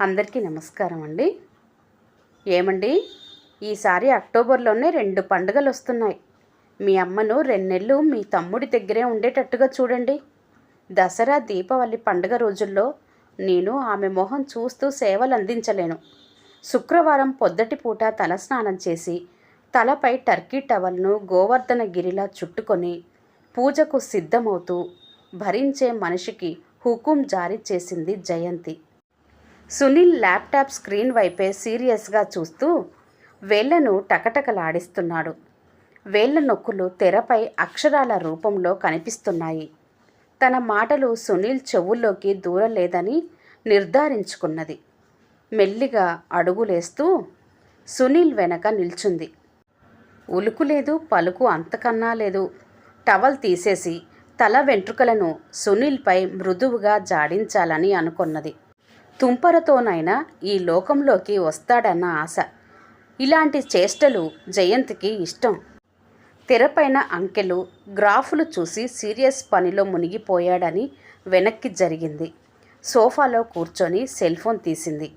అందరికీ నమస్కారం అండి. ఏమండి? ఈసారి అక్టోబర్లోనే రెండు పండుగలు వస్తున్నాయి. మీ అమ్మను రెండెళ్ళు మీ తమ్ముడి దగ్గరే ఉండేటట్టుగా చూడండి. దసరా దీపావళి పండుగ రోజుల్లో నేను ఆమె మొహం చూస్తూ సేవలు అందించలేను. శుక్రవారం పొద్దటి పూట తలస్నానం చేసి తలపై టర్కీ టవల్ను గోవర్ధన గిరిలా చుట్టుకొని పూజకు సిద్ధమవుతూ భరించే మనిషికి హుకుం జారీ చేసింది జయంతి. సునీల్ ల్యాప్టాప్ స్క్రీన్ వైపే సీరియస్గా చూస్తూ వేళ్ళను టకటకలాడిస్తున్నాడు. వేళ్ళ నొక్కులు తెరపై అక్షరాల రూపంలో కనిపిస్తున్నాయి. తన మాటలు సునీల్ చెవుల్లోకి దూరలేదని నిర్ధారించుకున్నది. మెల్లిగా అడుగులేస్తూ సునీల్ వెనక నిల్చుంది. ఉలుకు లేదు పలుకు అంతకన్నా లేదు. టవల్ తీసేసి తల వెంట్రుకలను సునీల్పై మృదువుగా జాడించాలని అనుకున్నది. తుంపరతోనైనా ఈ లోకంలోకి వస్తాడన్న ఆశ. ఇలాంటి చేష్టలు జయంతికి ఇష్టం. తెరపైన అంకెలు గ్రాఫులు చూసి సీరియస్ పనిలో మునిగిపోయాడని వెనక్కి జరిగింది. సోఫాలో కూర్చొని సెల్ ఫోన్ తీసింది.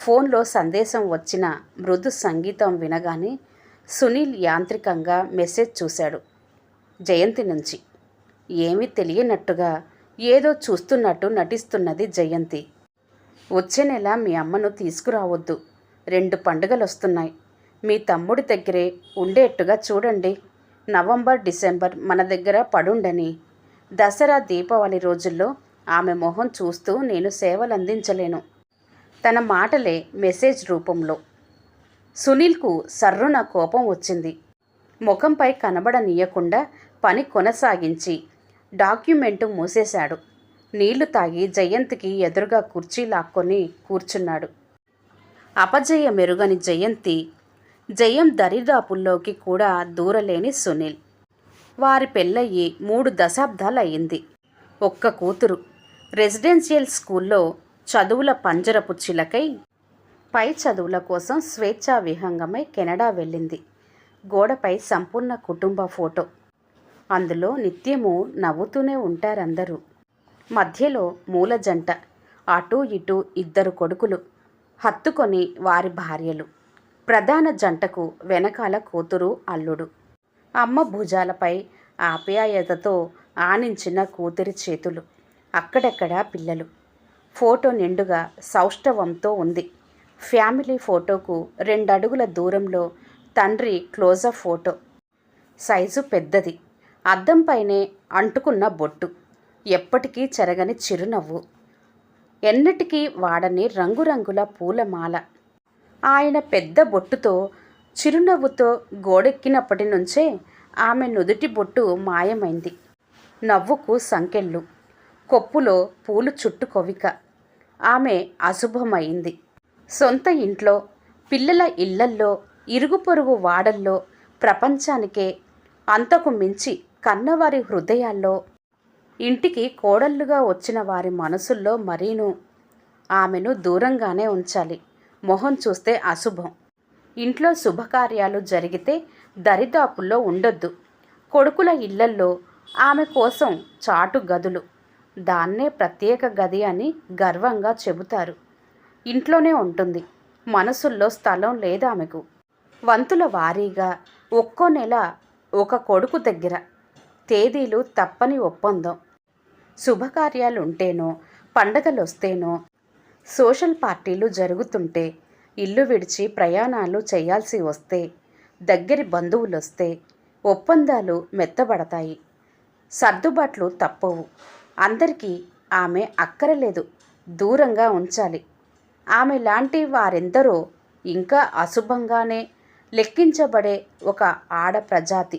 ఫోన్లో సందేశం వచ్చిన మృదు సంగీతం వినగానే సునీల్ యాంత్రికంగా మెసేజ్ చూశాడు. జయంతి నుంచి. ఏమీ తెలియనట్టుగా ఏదో చూస్తున్నట్టు నటిస్తున్నది జయంతి. వచ్చే నెల మీ అమ్మను తీసుకురావద్దు. రెండు పండుగలు వస్తున్నాయి మీ తమ్ముడి దగ్గరే ఉండేట్టుగా చూడండి. నవంబర్ డిసెంబర్ మన దగ్గర పడుండని. దసరా దీపావళి రోజుల్లో ఆమె మొహం చూస్తూ నేను సేవలు అందించలేను తన మాటలే మెసేజ్ రూపంలో. సునీల్కు సర్రున కోపం వచ్చింది. ముఖంపై కనబడనీయకుండా పని కొనసాగించి డాక్యుమెంటు మూసేశాడు. నీళ్ళు తాగి జయంతికి ఎదురుగా కుర్చీ లాక్కొని కూర్చున్నాడు. అపజయ మెరుగని జయంతి జయం దరిదాపుల్లోకి కూడా దూరలేని సునీల్. వారి పెళ్ళయ్యి మూడు దశాబ్దాలయ్యింది. ఒక్క కూతురు. రెసిడెన్షియల్ స్కూల్లో చదువుల పంజరపు చిలకై పై చదువుల కోసం స్వేచ్ఛా విహంగమై కెనడా వెళ్ళింది. గోడపై సంపూర్ణ కుటుంబ ఫోటో. అందులో నిత్యము నవ్వుతూనే ఉంటారందరూ. మధ్యలో మూల జంట అటూ ఇటూ ఇద్దరు కొడుకులు హత్తుకొని వారి భార్యలు. ప్రధాన జంటకు వెనకాల కూతురు అల్లుడు. అమ్మ భుజాలపై ఆప్యాయతతో ఆనించిన కూతురి చేతులు అక్కడక్కడా పిల్లలు. ఫోటో నిండుగా సౌష్ఠవంతో ఉంది. ఫ్యామిలీ ఫోటోకు రెండడుగుల దూరంలో తండ్రి క్లోజప్ ఫోటో. సైజు పెద్దది. అద్దంపైనే అంటుకున్న బొట్టు. ఎప్పటికీ చెరగని చిరునవ్వు. ఎన్నటికీ వాడని రంగురంగుల పూలమాల. ఆయన పెద్ద బొట్టుతో చిరునవ్వుతో గోడెక్కినప్పటి నుంచే ఆమె నుదుటి బొట్టు మాయమైంది. నవ్వుకు సంకెళ్ళు. కొప్పులో పూలు చుట్టు కొవిక. ఆమె అశుభమైంది. సొంత ఇంట్లో పిల్లల ఇళ్ళల్లో ఇరుగు పొరుగు వాడల్లో ప్రపంచానికే అంతకు మించి కన్నవారి హృదయాల్లో ఇంటికి కోడళ్ళుగా వచ్చిన వారి మనసుల్లో మరీను. ఆమెను దూరంగానే ఉంచాలి. మొహం చూస్తే అశుభం. ఇంట్లో శుభకార్యాలు జరిగితే దరిదాపుల్లో ఉండొద్దు. కొడుకుల ఇళ్ళల్లో ఆమె కోసం చాటు గదులు. దాన్నే ప్రత్యేక గది అని గర్వంగా చెబుతారు. ఇంట్లోనే ఉంటుంది. మనసుల్లో స్థలం లేదు ఆమెకు వంతుల వారీగా ఒక్కో నెల ఒక కొడుకు దగ్గర. తేదీలు తప్పని ఒప్పందం. శుభకార్యాలు ఉంటేనో పండగలు వస్తేనో సోషల్ పార్టీలు జరుగుతుంటే ఇల్లు విడిచి ప్రయాణాలు చేయాల్సి వస్తే దగ్గరి బంధువులు వస్తే ఒప్పందాలు మెత్తబడతాయి. సర్దుబాట్లు తప్పవు. అందరికీ ఆమె అక్కరలేదు. దూరంగా ఉంచాలి. ఆమె లాంటి వారెందరో ఇంకా అశుభంగానే లెక్కించబడే ఒక ఆడ ప్రజాతి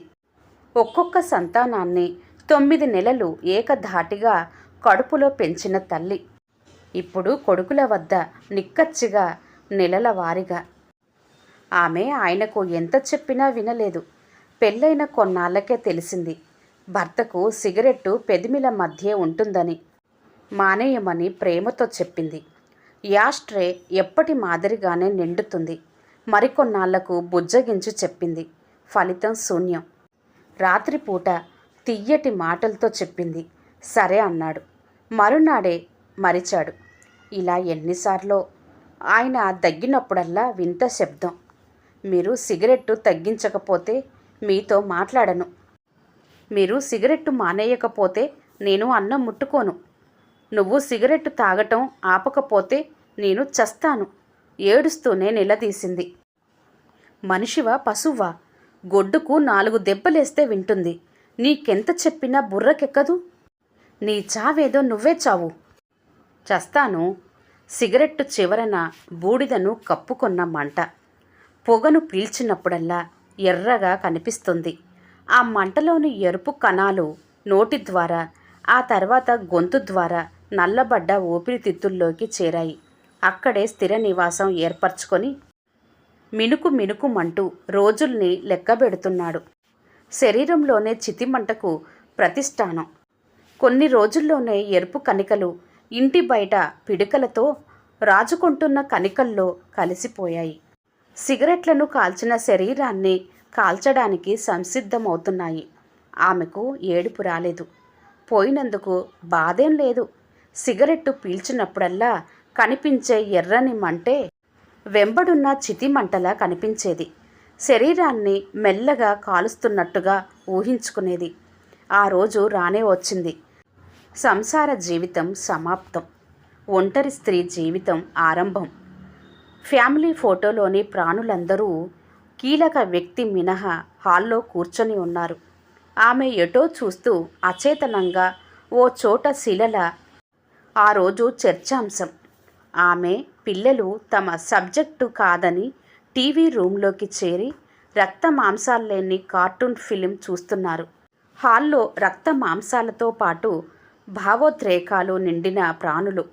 ఒక్కొక్క సంతానాన్ని తొమ్మిది నెలలు ఏకధాటిగా కడుపులో పెంచిన తల్లి. ఇప్పుడు కొడుకుల వద్ద నిక్కచ్చిగా నెలల వారిగా. ఆమె ఆయనకు ఎంత చెప్పినా వినలేదు. పెళ్ళైన కొన్నాళ్ళకే తెలిసింది. భర్తకు సిగరెట్టు పెదిమిల మధ్య ఉంటుందని మానేయమని ప్రేమతో చెప్పింది. యాస్ట్రే ఎప్పటి మాదిరిగానే నిండుతుంది. మరికొన్నాళ్ళకు బుజ్జగించి చెప్పింది. ఫలితం శూన్యం. రాత్రిపూట తియ్యటి మాటలతో చెప్పింది. సరే అన్నాడు. మరునాడే మరిచాడు. ఇలా ఎన్నిసార్లో? ఆయన దగ్గినప్పుడల్లా వింత శబ్దం. మీరు సిగరెట్టు తగ్గించకపోతే మీతో మాట్లాడను. మీరు సిగరెట్టు మానేయకపోతే నేను అన్నం ముట్టుకోను. నువ్వు సిగరెట్టు తాగటం ఆపకపోతే నేను చస్తాను. ఏడుస్తూనే నిలదీసింది. మనిషివా పశువా? గొడ్డుకు నాలుగు దెబ్బలేస్తే వింటుంది. నీకెంత చెప్పినా బుర్రకెక్కదు. నీ చావేదో నువ్వే చావు. చస్తాను. సిగరెట్టు చివరన బూడిదను కప్పుకొన్న మంట. పొగను పీల్చినప్పుడల్లా ఎర్రగా కనిపిస్తుంది. ఆ మంటలోని ఎరుపు కణాలు నోటి ద్వారా ఆ తర్వాత గొంతు ద్వారా నల్లబడ్డ ఊపిరితిత్తుల్లోకి చేరాయి. అక్కడే స్థిర నివాసం ఏర్పరచుకొని మినుకు మినుకుమంటూ రోజుల్ని లెక్కబెడుతున్నాడు. శరీరంలోనే చితిమంటకు ప్రతిష్టానం. కొన్ని రోజుల్లోనే ఎరుపు కణికలు ఇంటి బయట పిడికలతో రాజుకుంటున్న కణికల్లో కలిసిపోయాయి. సిగరెట్లను కాల్చిన శరీరాన్ని కాల్చడానికి సంసిద్ధమవుతున్నాయి. ఆమెకు ఏడుపు రాలేదు. పోయినందుకు బాధేం లేదు. సిగరెట్టు పీల్చినప్పుడల్లా కనిపించే ఎర్రని మంటే వెంబడున్న చితిమంటలా కనిపించేది. శరీరాన్ని మెల్లగా కాలుస్తున్నట్టుగా ఊహించుకునేది. ఆ రోజు రానే వచ్చింది. సంసార జీవితం సమాప్తం. ఒంటరి స్త్రీ జీవితం ఆరంభం. ఫ్యామిలీ ఫోటోలోని ప్రాణులందరూ కీలక వ్యక్తి మినహా హాల్లో కూర్చొని ఉన్నారు. ఆమె ఎటో చూస్తూ అచేతనంగా ఓ చోట శిలల ఆ రోజు చర్చాంశం. ఆమె పిల్లలు తమ సబ్జెక్టు కాదని టీవీ రూమ్లోకి చేరి రక్త మాంసాలు లేని కార్టూన్ ఫిలిం చూస్తున్నారు. హాల్లో రక్త మాంసాలతో పాటు భావోద్రేకాలు నిండిన ప్రాణులు.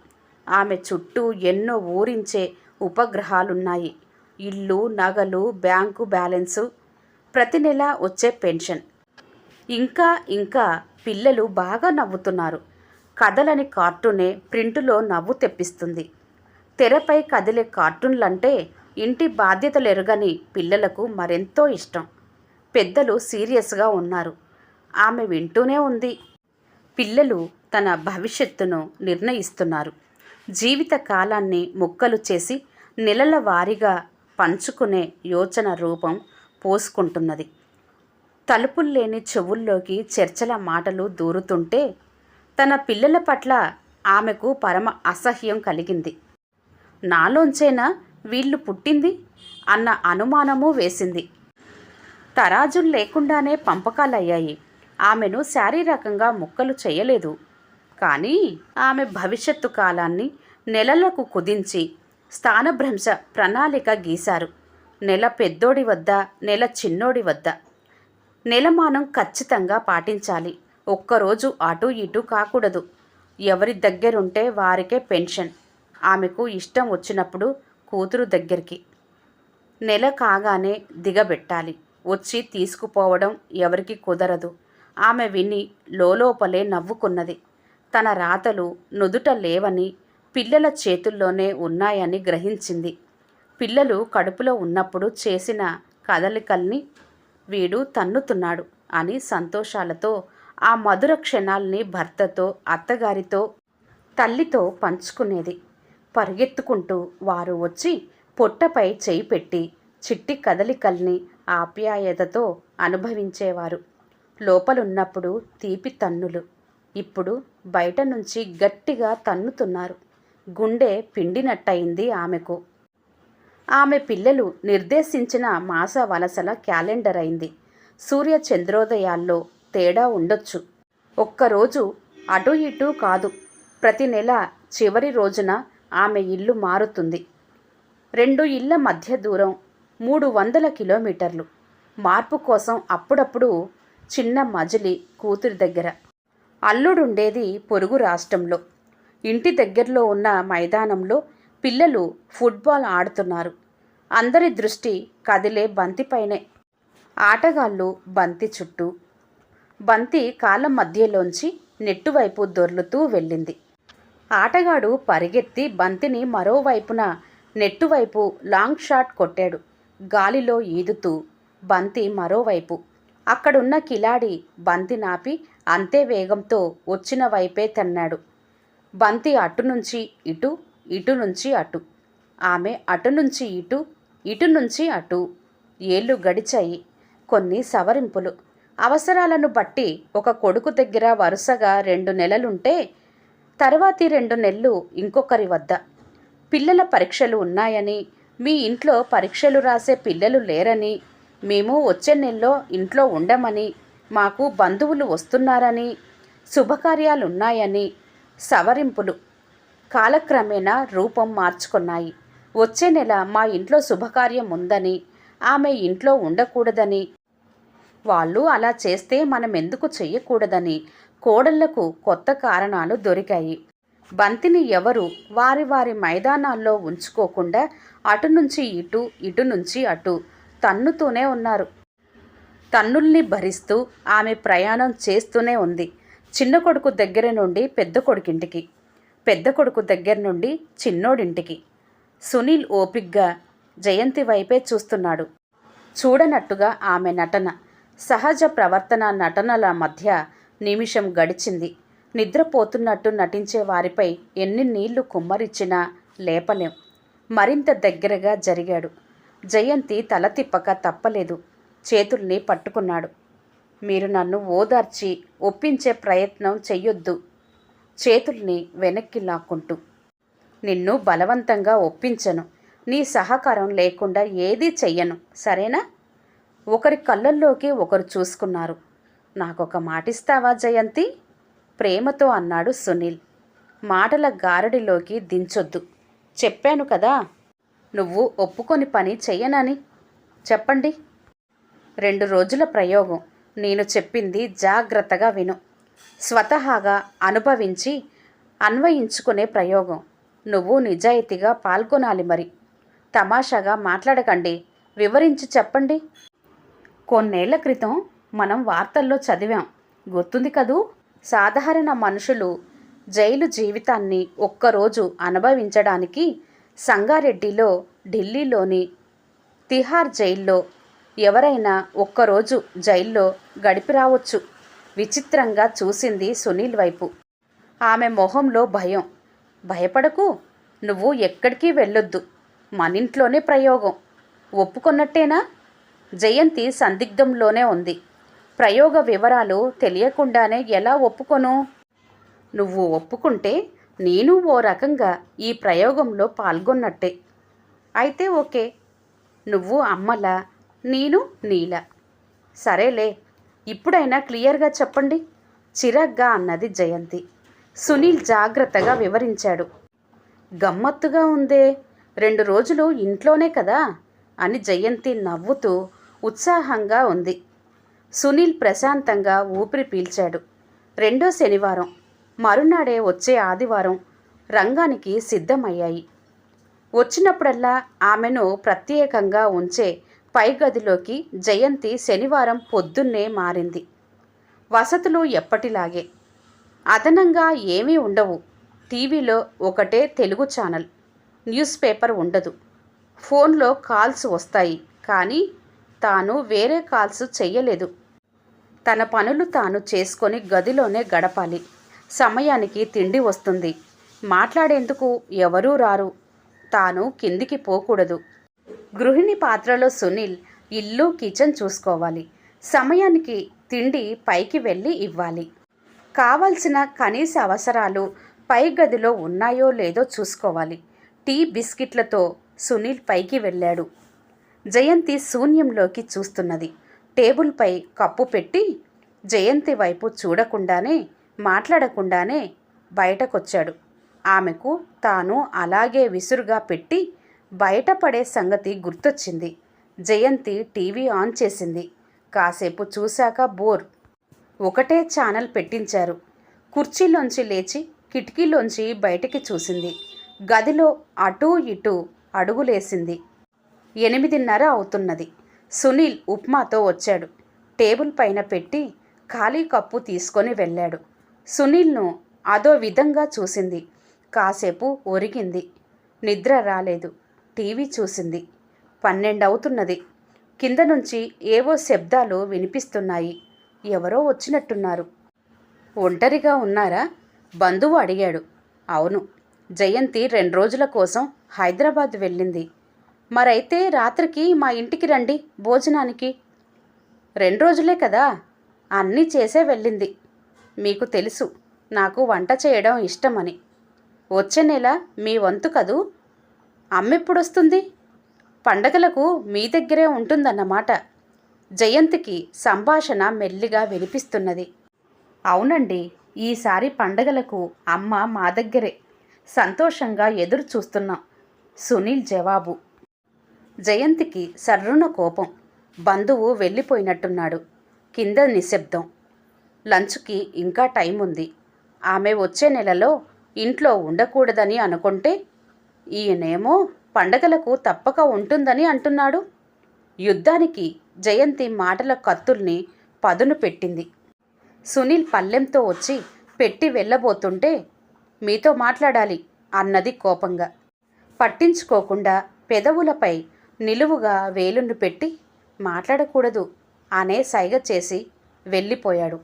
ఆమె చుట్టూ ఎన్నో ఊరించే ఉపగ్రహాలున్నాయి. ఇల్లు నగలు బ్యాంకు బ్యాలెన్సు ప్రతి నెల వచ్చే పెన్షన్. ఇంకా ఇంకా పిల్లలు బాగా నవ్వుతున్నారు. కథలని కార్టూనే ప్రింటులో నవ్వు తెప్పిస్తుంది. తెరపై కదిలే కార్టూన్లంటే ఇంటి బాధ్యతలు ఎరుగని పిల్లలకు మరెంతో ఇష్టం. పెద్దలు సీరియస్గా ఉన్నారు. ఆమె వింటూనే ఉంది. పిల్లలు తన భవిష్యత్తును నిర్ణయిస్తున్నారు. జీవిత కాలాన్ని ముక్కలు చేసి నెలల వారీగా పంచుకునే యోచన రూపం పోసుకుంటున్నది. తలుపులు లేని చెవుల్లోకి చర్చల మాటలు దూరుతుంటే తన పిల్లల పట్ల ఆమెకు పరమ అసహ్యం కలిగింది. నాలోంచైనా వీళ్ళు పుట్టింది అన్న అనుమానము వేసింది. తరాజులు లేకుండానే పంపకాలయ్యాయి. ఆమెను శారీరకంగా ముక్కలు చేయలేదు. కానీ ఆమె భవిష్యత్తు కాలాన్ని నెలలకు కుదించి స్థానభ్రంశ ప్రణాళిక గీశారు. నెల పెద్దోడి వద్ద నెల చిన్నోడి వద్ద. నెలమానం ఖచ్చితంగా పాటించాలి. ఒక్కరోజు అటు ఇటు కాకూడదు. ఎవరి దగ్గరుంటే వారికే పెన్షన్. ఆమెకు ఇష్టం వచ్చినప్పుడు కూతురు దగ్గరికి. నెల కాగానే దిగబెట్టాలి. వచ్చి తీసుకుపోవడం ఎవరికి కుదరదు. ఆమె విని లోలోపలే నవ్వుకున్నది. తన రాతలు నుదుట లేవని పిల్లల చేతుల్లోనే ఉన్నాయని గ్రహించింది. పిల్లలు కడుపులో ఉన్నప్పుడు చేసిన కదలికల్ని వీడు తన్నుతున్నాడు అని సంతోషాలతో ఆ మధుర క్షణాల్ని భర్తతో అత్తగారితో తల్లితో పంచుకునేది. పరిగెత్తుకుంటూ వారు వచ్చి పొట్టపై చేయి పెట్టి చిట్టి కదలికల్ని ఆప్యాయతతో అనుభవించేవారు. లోపలున్నప్పుడు తీపి తన్నులు. ఇప్పుడు బయట నుంచి గట్టిగా తన్నుతున్నారు. గుండె పిండినట్టయింది ఆమెకు. ఆమె పిల్లలు నిర్దేశించిన మాస వలసల క్యాలెండర్ అయింది సూర్య చంద్రోదయాల్లో తేడా ఉండొచ్చు. ఒక్కరోజు అటు ఇటు కాదు. ప్రతి నెల చివరి రోజున ఆమె ఇల్లు మారుతుంది. రెండు ఇళ్ళ మధ్య దూరం మూడు వందల కిలోమీటర్లు. మార్పు కోసం అప్పుడప్పుడు చిన్న మజిలి కూతురి దగ్గర. అల్లుడుండేది పొరుగు రాష్ట్రంలో. ఇంటి దగ్గరలో ఉన్న మైదానంలో పిల్లలు ఫుట్బాల్ ఆడుతున్నారు. అందరి దృష్టి కదిలే బంతిపైనే. ఆటగాళ్ళు బంతి చుట్టూ. బంతి కాళ్ళ మధ్యలోంచి నెట్టువైపు దొర్లుతూ వెళ్ళింది. ఆటగాడు పరిగెత్తి బంతిని మరోవైపున నెట్టువైపు లాంగ్ షాట్ కొట్టాడు. గాలిలో ఈదుతూ బంతి మరోవైపు. అక్కడున్న కిలాడి బంతి నాపి అంతే వేగంతో వచ్చిన వైపే తన్నాడు. బంతి అటు నుంచి ఇటు ఇటు నుంచి అటు. ఆమె అటు నుంచి ఇటు ఇటు నుంచి అటు. ఏళ్ళు గడిచాయి. కొన్ని సవరింపులు. అవసరాలను బట్టి ఒక కొడుకు దగ్గర వరుసగా రెండు నెలలుంటే తర్వాతి రెండు నెలలు ఇంకొకరి వద్ద. పిల్లల పరీక్షలు ఉన్నాయని మీ ఇంట్లో పరీక్షలు రాసే పిల్లలు లేరని మేము వచ్చే నెలలో ఇంట్లో ఉండమని మాకు బంధువులు వస్తున్నారని శుభకార్యాలున్నాయని సవరింపులు కాలక్రమేణా రూపం మార్చుకున్నాయి. వచ్చే నెల మా ఇంట్లో శుభకార్యం ఉందని ఆమె ఇంట్లో ఉండకూడదని. వాళ్ళు అలా చేస్తే మనం ఎందుకు చెయ్యకూడదని కోడళ్ళకు కొత్త కారణాలు దొరికాయి. బంతిని ఎవరు వారి వారి మైదానాల్లో ఉంచుకోకుండా అటు నుంచి ఇటు ఇటు నుంచి అటు తన్నుతూనే ఉన్నారు. తన్నుల్ని భరిస్తూ ఆమె ప్రయాణం చేస్తూనే ఉంది. చిన్న కొడుకు దగ్గర నుండి పెద్ద కొడుకింటికి పెద్ద కొడుకు దగ్గర నుండి చిన్నోడింటికి. సునీల్ ఓపిగ్గా జయంతి వైపే చూస్తున్నాడు. చూడనట్టుగా ఆమె నటన సహజ ప్రవర్తన నటనల మధ్య నిమిషం గడిచింది. నిద్రపోతున్నట్టు నటించే వారిపై ఎన్ని నీళ్ళు కుమ్మరిచ్చినా లేపలేం. మరింత దగ్గరగా జరిగాడు. జయంతి తల తిప్పక తప్పలేదు. చేతుల్ని పట్టుకున్నాడు. మీరు నన్ను ఓదార్చి ఒప్పించే ప్రయత్నం చెయ్యొద్దు. చేతుల్ని వెనక్కి లాక్కుంటూ. నిన్ను బలవంతంగా ఒప్పించను. నీ సహకారం లేకుండా ఏదీ చెయ్యను. సరేనా? ఒకరి కళ్ళల్లోకి ఒకరు చూసుకున్నారు. నాకొక మాటిస్తావా జయంతి? ప్రేమతో అన్నాడు సునీల్. మాటల గారడిలోకి దించొద్దు. చెప్పాను కదా నువ్వు ఒప్పుకొని పని చెయ్యనని. చెప్పండి. రెండు రోజుల ప్రయోగం. నేను చెప్పింది జాగ్రత్తగా విను. స్వతహాగా అనుభవించి అన్వయించుకునే ప్రయోగం. నువ్వు నిజాయితీగా పాల్గొనాలి మరి. తమాషాగా మాట్లాడకండి. వివరించి చెప్పండి. కొన్నేళ్ళ క్రితం మనం వార్తల్లో చదివాం. గుర్తుంది కదూ? సాధారణ మనుషులు జైలు జీవితాన్ని ఒక్కరోజు అనుభవించడానికి సంగారెడ్డిలో ఢిల్లీలోని తిహార్ జైల్లో ఎవరైనా ఒక్కరోజు జైల్లో గడిపి రావచ్చు. విచిత్రంగా చూసింది సునీల్ వైపు. ఆమె మొహంలో భయం. భయపడకు. నువ్వు ఎక్కడికి వెళ్ళొద్దు. మనింట్లోనే ప్రయోగం. ఒప్పుకున్నట్టేనా? జయంతి సందిగ్ధంలోనే ఉంది. ప్రయోగ వివరాలు తెలియకుండానే ఎలా ఒప్పుకొను? నువ్వు ఒప్పుకుంటే నేను ఓ రకంగా ఈ ప్రయోగంలో పాల్గొన్నట్టే. అయితే ఓకే నువ్వు అమ్మలా నేను నీల. సరేలే ఇప్పుడైనా క్లియర్గా చెప్పండి. చిరగ్గా అన్నది జయంతి. సునీల్ జాగ్రత్తగా వివరించాడు. గమ్మత్తుగా ఉందే రెండు రోజులు ఇంట్లోనే కదా అని జయంతి నవ్వుతూ ఉత్సాహంగా ఉంది. సునీల్ ప్రశాంతంగా ఊపిరి పీల్చాడు. రెండో శనివారం మరునాడే వచ్చే ఆదివారం రంగానికి సిద్ధమయ్యాయి. వచ్చినప్పుడల్లా ఆమెను ప్రత్యేకంగా ఉంచే పై గదిలోకి జయంతి శనివారం పొద్దున్నే మారింది. వసతులు ఎప్పటిలాగే. అదనంగా ఏమీ ఉండవు. టీవీలో ఒకటే తెలుగు ఛానల్. న్యూస్ పేపర్ ఉండదు. ఫోన్లో కాల్స్ వస్తాయి. కానీ తాను వేరే కాల్స్ చెయ్యలేదు. తన పనులు తాను చేసుకొని గదిలోనే గడపాలి. సమయానికి తిండి వస్తుంది. మాట్లాడేందుకు ఎవరూ రారు. తాను కిందికి పోకూడదు. గృహిణి పాత్రలో సునీల్ ఇల్లు కిచెన్ చూసుకోవాలి. సమయానికి తిండి పైకి వెళ్ళి ఇవ్వాలి. కావలసిన కనీస అవసరాలు పై గదిలో ఉన్నాయో లేదో చూసుకోవాలి. టీ బిస్కెట్లతో సునీల్ పైకి వెళ్ళాడు. జయంతి శూన్యంలోకి చూస్తున్నది. టేబుల్పై కప్పు పెట్టి జయంతి వైపు చూడకుండానే మాట్లాడకుండానే బయటకొచ్చాడు. ఆమెకు తాను అలాగే విసురుగా పెట్టి బయటపడే సంగతి గుర్తొచ్చింది. జయంతి టీవీ ఆన్ చేసింది. కాసేపు చూశాక బోర్. ఒకటే ఛానల్ పెట్టించారు. కుర్చీలోంచి లేచి కిటికీలోంచి బయటికి చూసింది. గదిలో అటూ ఇటూ అడుగులేసింది. ఎనిమిదిన్నర అవుతున్నది. సునీల్ ఉప్మాతో వచ్చాడు. టేబుల్ పైన పెట్టి ఖాళీ కప్పు తీసుకొని వెళ్ళాడు. సునీల్ను అదో విధంగా చూసింది. కాసేపు ఒరిగింది. నిద్ర రాలేదు. టీవీ చూసింది. పన్నెండవుతున్నది. కింద నుంచి ఏవో శబ్దాలు వినిపిస్తున్నాయి. ఎవరో వచ్చినట్టున్నారు. ఒంటరిగా ఉన్నారా? బంధువు అడిగాడు. అవును. జయంతి రెండు రోజుల కోసం హైదరాబాద్ వెళ్ళింది. మరైతే రాత్రికి మా ఇంటికి రండి భోజనానికి. రెండు రోజులే కదా అన్నీ చేసే వెళ్ళింది. మీకు తెలుసు నాకు వంట చేయడం ఇష్టమని. వచ్చే నెల మీ వంతు కదూ? అమ్మెప్పుడొస్తుంది? పండగలకు మీ దగ్గరే ఉంటుందన్నమాట. జయంతికి సంభాషణ మెల్లిగా వినిపిస్తున్నది. అవునండి ఈసారి పండగలకు అమ్మ మా దగ్గరే. సంతోషంగా ఎదురు చూస్తున్నాం సునీల్ జవాబు. జయంతికి సర్రున కోపం. బంధువు వెళ్ళిపోయినట్టున్నాడు. కింద నిశ్శబ్దం. లంచ్కి ఇంకా టైం ఉంది ఆమె వచ్చే నెలలో ఇంట్లో ఉండకూడదని అనుకుంటే ఈయనేమో పండగలకు తప్పక ఉంటుందని అంటున్నాడు. యుద్ధానికి జయంతి మాటల కత్తుల్ని పదును పెట్టింది. సునీల్ పల్లెంతో వచ్చి పెట్టి వెళ్ళబోతుంటే మీతో మాట్లాడాలి అన్నది కోపంగా. పట్టించుకోకుండా పెదవులపై నిలువుగా వేలును పెట్టి మాట్లాడకూడదు అనే సైగ చేసి వెళ్ళిపోయాడు.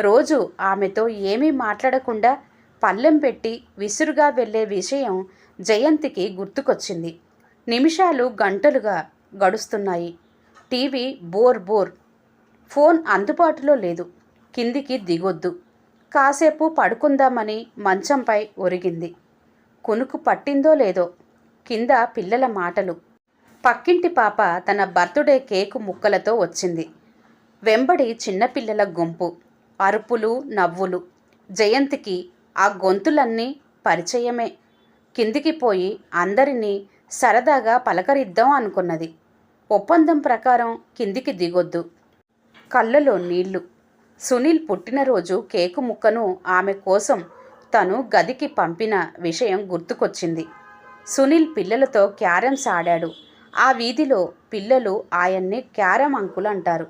రోజు ఆమెతో ఏమీ మాట్లాడకుండా పల్లెం పెట్టి విసురుగా వెళ్ళే విషయం జయంతికి గుర్తుకొచ్చింది. నిమిషాలు గంటలుగా గడుస్తున్నాయి. TV bore bore. ఫోన్ అందుబాటులో లేదు. కిందికి దిగొద్దు. కాసేపు పడుకుందామని మంచంపై ఒరిగింది. కునుకు పట్టిందో లేదో కింద పిల్లల మాటలు. పక్కింటి పాప తన బర్త్డే కేకు ముక్కలతో వచ్చింది. వెంబడి చిన్నపిల్లల గుంపు అరుపులు నవ్వులు. జయంతికి ఆ గొంతులన్నీ పరిచయమే. కిందికి పోయి అందరినీ సరదాగా పలకరిద్దాం అనుకున్నది. ఒప్పందం ప్రకారం కిందికి దిగొద్దు. కళ్ళలో నీళ్ళు. సునీల్ పుట్టినరోజు కేకు ముక్కను ఆమె కోసం తను గదికి పంపిన విషయం గుర్తుకొచ్చింది. సునీల్ పిల్లలతో క్యారమ్స్ ఆడాడు. ఆ వీధిలో పిల్లలు ఆయన్ని క్యారం అంకుల్ అంటారు.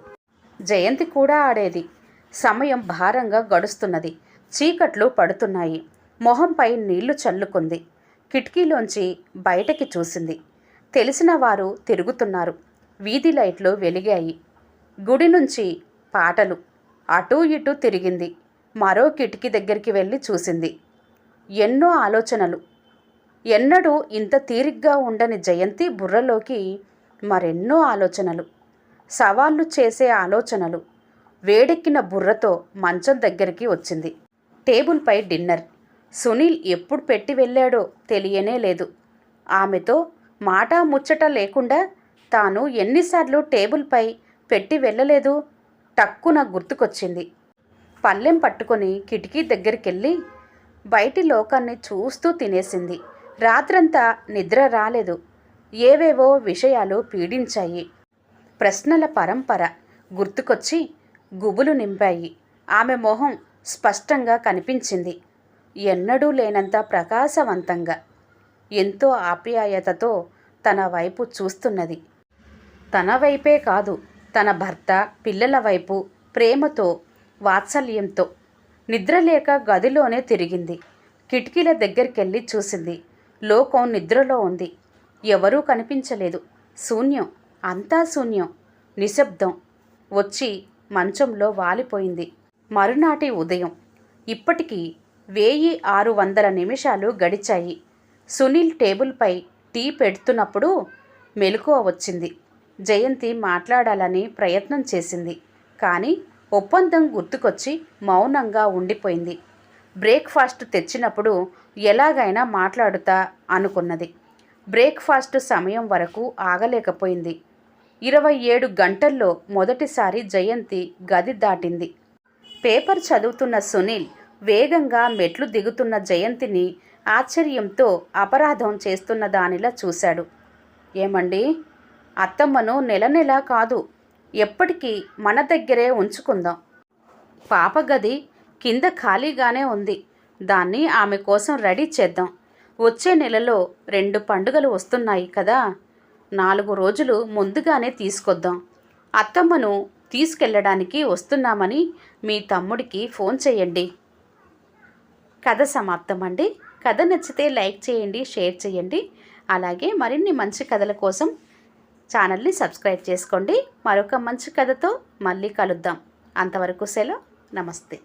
జయంతి కూడా ఆడేది. సమయం భారంగా గడుస్తున్నది. చీకట్లు పడుతున్నాయి. మొహంపై నీళ్ళు చల్లుకుంది. కిటికీలోంచి బయటకి చూసింది. తెలిసిన వారు తిరుగుతున్నారు. వీధి లైట్లు వెలిగాయి. గుడి నుంచి పాటలు. అటూ ఇటూ తిరిగింది. మరో కిటికీ దగ్గరికి వెళ్ళి చూసింది. ఎన్నో ఆలోచనలు. ఎన్నడూ ఇంత తీరిగ్గా ఉండని జయంతి బుర్రలోకి మరెన్నో ఆలోచనలు. సవాళ్ళు చేసే ఆలోచనలు. వేడెక్కిన బుర్రతో మంచం దగ్గరికి వచ్చింది. టేబుల్పై డిన్నర్. సునీల్ ఎప్పుడు పెట్టి వెళ్ళాడో తెలియనే లేదు. ఆమెతో మాట ముచ్చట లేకుండా తాను ఎన్నిసార్లు టేబుల్పై పెట్టి వెళ్ళలేదు? టక్కున గుర్తుకొచ్చింది. పల్లెం పట్టుకొని కిటికీ దగ్గరికెళ్ళి బయటి లోకాన్ని చూస్తూ తినేసింది. రాత్రంతా నిద్ర రాలేదు. ఏవేవో విషయాలు పీడించాయి. ప్రశ్నల పరంపర గుర్తుకొచ్చి గుబులు నింపాయి. ఆమె మొహం స్పష్టంగా కనిపించింది. ఎన్నడూ లేనంత ప్రకాశవంతంగా ఎంతో ఆప్యాయతతో తన వైపు చూస్తున్నది. తన వైపే కాదు తన భర్త పిల్లల వైపు ప్రేమతో వాత్సల్యంతో నిద్రలేక గదిలోనే తిరిగింది. కిటికీల దగ్గరికెళ్ళి చూసింది. లోకం నిద్రలో ఉంది. ఎవరూ కనిపించలేదు. శూన్యం అంతా శూన్యం నిశ్శబ్దం వచ్చి మంచంలో వాలిపోయింది. మరునాటి ఉదయం ఇప్పటికీ వెయ్యి ఆరు వందల నిమిషాలు గడిచాయి. సునీల్ టేబుల్పై టీ పెడుతున్నప్పుడు మెలకువ వచ్చింది. జయంతి మాట్లాడాలని ప్రయత్నం చేసింది. కానీ ఒప్పందం గుర్తుకొచ్చి మౌనంగా ఉండిపోయింది. బ్రేక్ఫాస్ట్ తెచ్చినప్పుడు ఎలాగైనా మాట్లాడుతా అనుకున్నది. బ్రేక్ఫాస్ట్ సమయం వరకు ఆగలేకపోయింది. ఇరవై ఏడు గంటల్లో మొదటిసారి జయంతి గది దాటింది. పేపర్ చదువుతున్న సునీల్ వేగంగా మెట్లు దిగుతున్న జయంతిని ఆశ్చర్యంతో అపరాధం చేస్తున్న దానిలా చూశాడు. ఏమండి? అత్తమ్మను నెల నెల కాదు ఎప్పటికీ మన దగ్గరే ఉంచుకుందాం. పాప గది కింద ఖాళీగానే ఉంది. దాన్ని ఆమె కోసం రెడీ చేద్దాం. వచ్చే నెలలో రెండు పండుగలు వస్తున్నాయి కదా. నాలుగు రోజులు ముందుగానే తీసుకొద్దాం. అత్తమ్మను తీసుకెళ్ళడానికి వస్తున్నామని మీ తమ్ముడికి ఫోన్ చేయండి. కథ సమాప్తం అండి కథ నచ్చితే లైక్ చేయండి షేర్ చేయండి. అలాగే మరిన్ని మంచి కథల కోసం ఛానల్ని సబ్స్క్రైబ్ చేసుకోండి. మరొక మంచి కథతో మళ్ళీ కలుద్దాం. అంతవరకు సెలవు. నమస్తే.